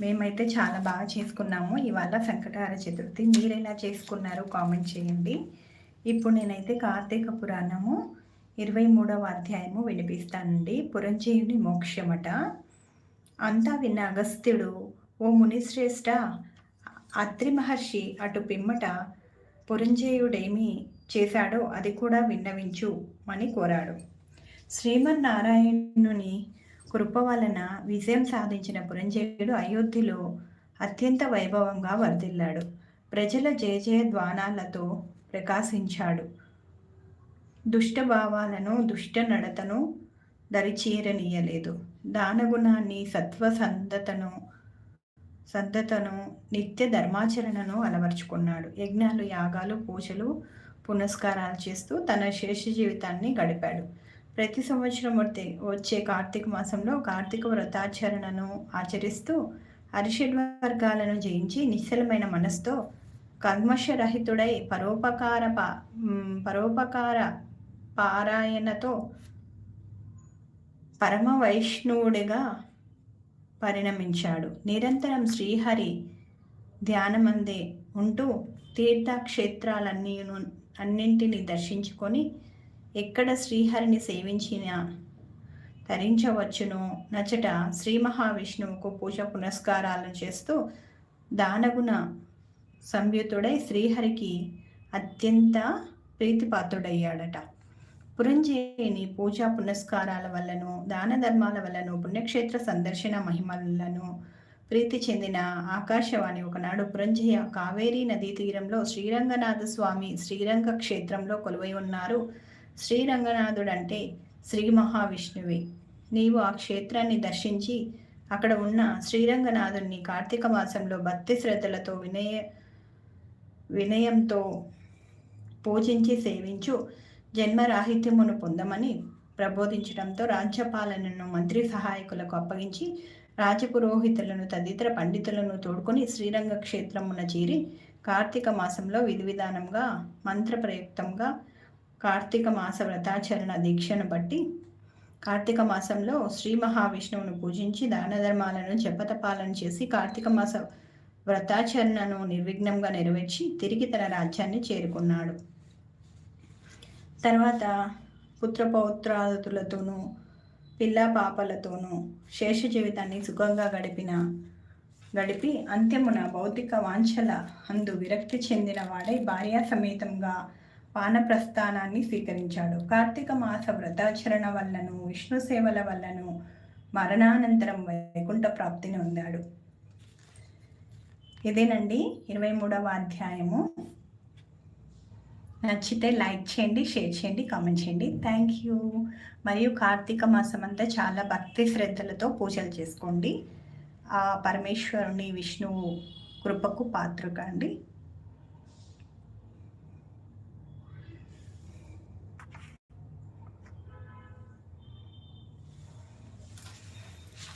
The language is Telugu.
మేమైతే చాలా బాగా చేసుకున్నాము. ఇవాళ సంకటహార చతుర్థి. మీరు ఎలా చేసుకున్నారు కామెంట్ చేయండి. ఇప్పుడు నేనైతే కార్తీక పురాణము ఇరవై మూడవ అధ్యాయము వినిపిస్తానండి. పురంజీవుని మోక్షమట. అంతా విన్న అగస్త్యుడు ఓ మునిశ్రేష్ఠ అత్రి మహర్షి అటు పిమ్మట పురంజేయుడేమి చేశాడో అది కూడా విన్నవించు అని కోరాడు. శ్రీమన్నారాయణుని కృప వలన విజయం సాధించిన పురంజయుడు అయోధ్యలో అత్యంత వైభవంగా వర్ధిల్లాడు. ప్రజల జయజయ ద్వానాలతో ప్రకాశించాడు. దుష్టభావాలను దుష్ట నడతను దరిచేరనీయలేదు. దానగుణాన్ని సత్వసంధతను సంధతను నిత్య ధర్మాచరణను అలవర్చుకున్నాడు. యజ్ఞాలు యాగాలు పూజలు పునస్కారాలు చేస్తూ తన శేష జీవితాన్ని గడిపాడు. ప్రతి సంవత్సరం వచ్చే కార్తీక మాసంలో కార్తీక వ్రతాచరణను ఆచరిస్తూ అరిషడ్ వర్గాలను జయించి నిశ్చలమైన మనస్తో కల్మషరహితుడై పరోపకార పరోపకార పారాయణతో పరమ వైష్ణవుడిగా పరిణమించాడు. నిరంతరం శ్రీహరి ధ్యానమందే ఉంటూ తీర్థక్షేత్రాలన్నీ అన్నింటినీ దర్శించుకొని ఎక్కడ శ్రీహరిని సేవించిన తరించవచ్చును. నచట శ్రీ మహావిష్ణువుకు పూజ పునస్కారాలను చేస్తూ దానగుణ సంయుతుడై శ్రీహరికి అత్యంత ప్రీతిపాత్రుడయ్యాడట. పురంజేయుని పూజా పునస్కారాల వల్లను దాన ధర్మాల వల్లను పుణ్యక్షేత్ర సందర్శన మహిమలను ప్రీతి చెందిన ఆకాశవాణి ఒకనాడు పురంజయ కావేరీ నదీ తీరంలో శ్రీరంగనాథ స్వామి శ్రీరంగ క్షేత్రంలో కొలువై ఉన్నారు. శ్రీరంగనాథుడంటే శ్రీ మహావిష్ణువే నీవు ఆ క్షేత్రాన్ని దర్శించి అక్కడ ఉన్న శ్రీరంగనాథుడిని కార్తీక మాసంలో భక్తి శ్రద్ధలతో వినయ వినయంతో పూజించి సేవించు జన్మరాహిత్యమును పొందమని ప్రబోధించడంతో రాజ్యపాలనను మంత్రి సహాయకులకు అప్పగించి రాజపురోహితులను తదితర పండితులను తోడుకొని శ్రీరంగ క్షేత్రమున చేరి కార్తీక మాసంలో విధి విధానంగా మంత్రప్రయుక్తంగా కార్తీక మాస వ్రతాచరణ దీక్షను బట్టి కార్తీక మాసంలో శ్రీ మహావిష్ణువును పూజించి దాన ధర్మాలను జపతపాలను చేసి కార్తీక మాస వ్రతాచరణను నిర్విఘ్నంగా నెరవేర్చి తిరిగి తన రాజ్యాన్ని చేరుకున్నాడు. తర్వాత పుత్రపౌత్రాదులతోనూ పిల్ల పాపలతోనూ శేష జీవితాన్ని సుఖంగా గడిపిన గడిపి అంత్యమున భౌతిక వాంఛల అందు విరక్తి చెందిన వాడై భార్యా సమేతంగా వానప్రస్థానాన్ని స్వీకరించాడు. కార్తీక మాస వ్రతాచరణ వల్లను విష్ణు సేవల వల్లను మరణానంతరం వైకుంఠ ప్రాప్తిని పొందాడు. ఇదేనండి ఇరవై మూడవ అధ్యాయము. నచ్చితే లైక్ చేయండి షేర్ చేయండి కామెంట్ చేయండి. Thank you. మరియు కార్తీక మాసం అంతా చాలా భక్తి శ్రద్ధలతో పూజలు చేసుకోండి. ఆ పరమేశ్వరుని విష్ణువు కృపకు పాత్ర కండి